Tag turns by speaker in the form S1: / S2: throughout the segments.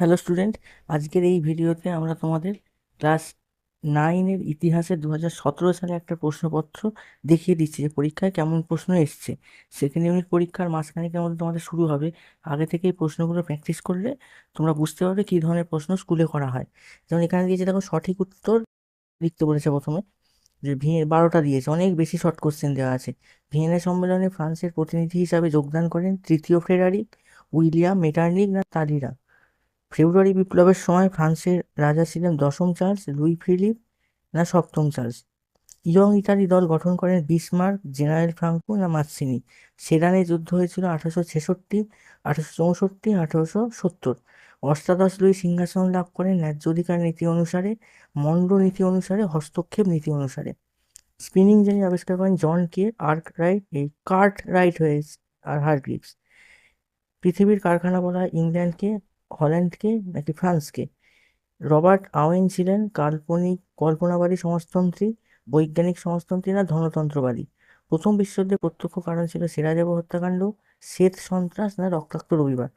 S1: Hello student আজকের এই ভিডিওতে আমরা তোমাদের ক্লাস নাইনের ইতিহাসের দু হাজার সালে একটা প্রশ্নপত্র দেখিয়ে দিচ্ছি যে পরীক্ষায় কেমন প্রশ্ন এসছে। সেকেন্ড ইউনিট পরীক্ষার মাঝখানেকের মধ্যে তোমাদের শুরু হবে। আগে থেকে এই প্রশ্নগুলো প্র্যাকটিস করলে তোমরা বুঝতে পারবে কী ধরনের প্রশ্ন স্কুলে করা হয়। যেমন এখানে দিয়েছে দেখো সঠিক উত্তর লিখতে বলেছে প্রথমে যে ভিয়ে বারোটা দিয়েছে, অনেক বেশি শর্ট কোশ্চেন দেওয়া আছে। ভিয়েনা সম্মেলনে ফ্রান্সের প্রতিনিধি হিসাবে যোগদান করেন তৃতীয় ফ্রেডারিক উইলিয়াম মেটার্নিক না তালিরা ফেব্রুয়ারি বিপ্লবের সময় ফ্রান্সের রাজা ছিলেন দশম চার্লস লুই ফিলিপ না সপ্তম চার্লস ইয়ং ইতালি দল গঠন করেন বিসমার্ক, জেনারেল ফ্রাঙ্কো না মাৎসিনি সেডানে যুদ্ধ হয়েছিল আঠারোশো ছেষট্টি, আঠারোশো চৌষট্টি, আঠারোশো সত্তর। অষ্টাদশ লুই সিংহাসন লাভ করেন ন্যায্য অধিকার নীতি অনুসারে, মন্ড নীতি অনুসারে, হস্তক্ষেপ নীতি অনুসারে। স্পিনিং যিনি আবিষ্কার করেন জন কে আর্ক রাইট এই কার্ট রাইট হয়েছে আর হারগ্রিভস। পৃথিবীর কারখানা বলা হয় ইংল্যান্ডকে হল্যান্ডকে নাকি ফ্রান্সকে? রবার্ট আওয়েন ছিলেন কাল্পনিক, কল্পনাবাদী সমাজতন্ত্রী, বৈজ্ঞানিক সমাজতন্ত্রী না ধনতন্ত্রবাদী? প্রথম বিশ্বযুদ্ধের প্রত্যক্ষ কারণ ছিল সিরাজেবো হত্যাকাণ্ড, শ্বেত সন্ত্রাস না রক্তাক্ত রবিবার?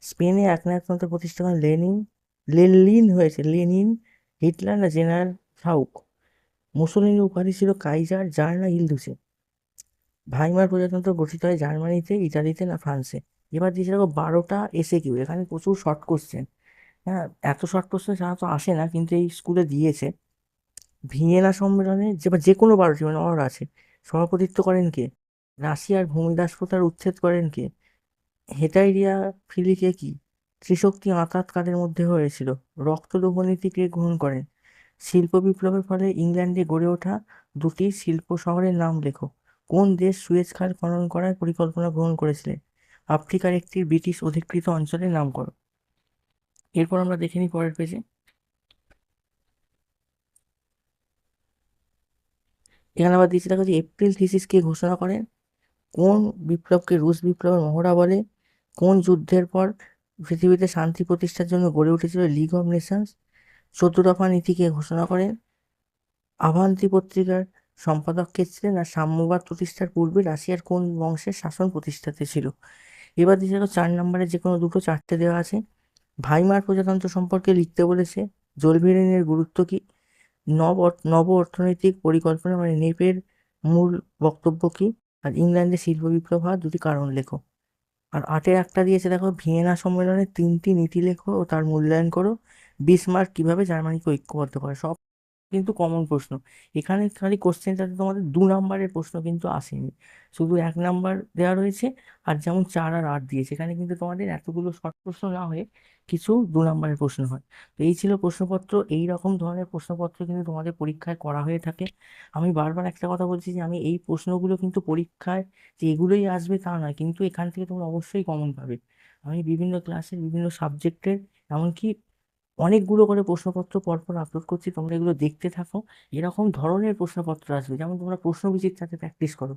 S1: স্পেনে একনায়কতন্ত্র প্রতিষ্ঠা করেন লেনিন লেনিন হয়েছে, লেনিন, হিটলার না জেনারেল ফাউক মুসলিনের উপাধি ছিল কাইজার জার না ইলদুসে। ভাইমার প্রজাতন্ত্র গঠিত হয় জার্মানিতে, ইতালিতে না ফ্রান্সে? এবার দিয়েছে দেখো বারোটা এসে কিউ এখানে প্রচুর শর্ট কোশ্চেন হ্যাঁ এত শর্ট কোশ্চেন সাধারণত আসে না, কিন্তু এই স্কুলে দিয়েছে। ভিয়েনা সম্মেলনে যে বা যে কোনো বারোটি মানে অর্ডার আছে। সভাপতিত্ব করেন কে? রাশিয়ার ভূমিদাস প্রথার উচ্ছেদ করেন কে? হেটাইরিয়া ফিলিকে কি? ত্রিশক্তি আঁতাত কাদের মধ্যে হয়েছিল। রক্তলোভ নীতি কে গ্রহণ করেন? শিল্প বিপ্লবের ফলে ইংল্যান্ডে গড়ে ওঠা দুটি শিল্প শহরের নাম লেখো। কোন দেশ সুয়েজ খাল খনন করার পরিকল্পনা গ্রহণ করেছিলেন আফ্রিকার একটি ব্রিটিশ অধিকৃত অঞ্চলের নাম করো এরপর আমরা দেখে নিই পরের পেজে এখানে আবার দিয়েছে, দেখো যে এপ্রিল থিসিস কে ঘোষণা করেন কোন বিপ্লবকে রুশ বিপ্লবের মহড়া বলে, কোন যুদ্ধের পর পৃথিবীতে শান্তি প্রতিষ্ঠার জন্য গড়ে উঠেছিল লিগ অফ নেশনস চোদ্দ দফা নীতিকে ঘোষণা করেন আভান্তি পত্রিকার সম্পাদক কে ছিলেন আর সাম্যবাদ প্রতিষ্ঠার পূর্বে রাশিয়ার কোন বংশের শাসন প্রতিষ্ঠাতে ছিল? এবার দিয়েছে দেখো চার নম্বরে যে কোনো দুটো চারটে দেওয়া আছে। ভাইমার প্রজাতন্ত্র সম্পর্কে লিখতে বলেছে জোলভেরিনের গুরুত্ব কি? নব নব অর্থনৈতিক পরিকল্পনা মানে নেপের মূল বক্তব্য কি? আর ইংল্যান্ডে শিল্প বিপ্লব হওয়ার দুটি কারণ লেখো। আর আটের একটা দিয়েছে, দেখো, ভিয়েনা সম্মেলনে তিনটি নীতি লেখো ও তার মূল্যায়ন করো। বিসমার্ক কীভাবে জার্মানিকে ঐক্যবদ্ধ করে? সব কিন্তু কমন প্রশ্ন। এখানে খালি কোশ্চেনটাতে তোমাদের দু নাম্বারের প্রশ্ন কিন্তু আসেনি। শুধু এক নাম্বার দেওয়া রয়েছে আর যেমন চার আর আট দিয়েছে। এখানে কিন্তু তোমাদের এতগুলো শর্ট প্রশ্ন না হয়ে কিছু দু নাম্বারের প্রশ্ন হয়। তো এই ছিল প্রশ্নপত্র। এই রকম ধরনের প্রশ্নপত্র কিন্তু তোমাদের পরীক্ষায় করা হয়ে থাকে। আমি বারবার একটা কথা বলছি যে, আমি এই প্রশ্নগুলো কিন্তু পরীক্ষায় যে এগুলোই আসবে তা নয়, কিন্তু এখান থেকে তোমরা অবশ্যই কমন পাবে। আমি বিভিন্ন ক্লাসের বিভিন্ন সাবজেক্টের এমনকি অনেকগুলো করে প্রশ্নপত্র পরপর আপলোড করছি, তোমরা এগুলো দেখতে থাকো। এরকম ধরনের প্রশ্নপত্র আসবে, যেমন তোমরা প্রশ্ন প্রশ্নবিচিত্রাতে প্র্যাকটিস করো।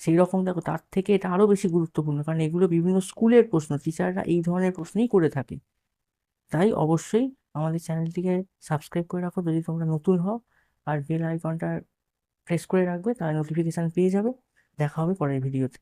S1: সেই রকম দেখো, তার থেকে এটা আরও বেশি গুরুত্বপূর্ণ, কারণ এগুলো বিভিন্ন স্কুলের প্রশ্ন টিচাররা এই ধরনের প্রশ্নই করে থাকে। তাই অবশ্যই আমাদের চ্যানেলটিকে সাবস্ক্রাইব করে রাখো, যদি তোমরা নতুন হও, আর বেল আইকনটা প্রেস করে রাখবে, তাহলে নোটিফিকেশান পেয়ে যাবে। দেখা হবে পরের ভিডিওতে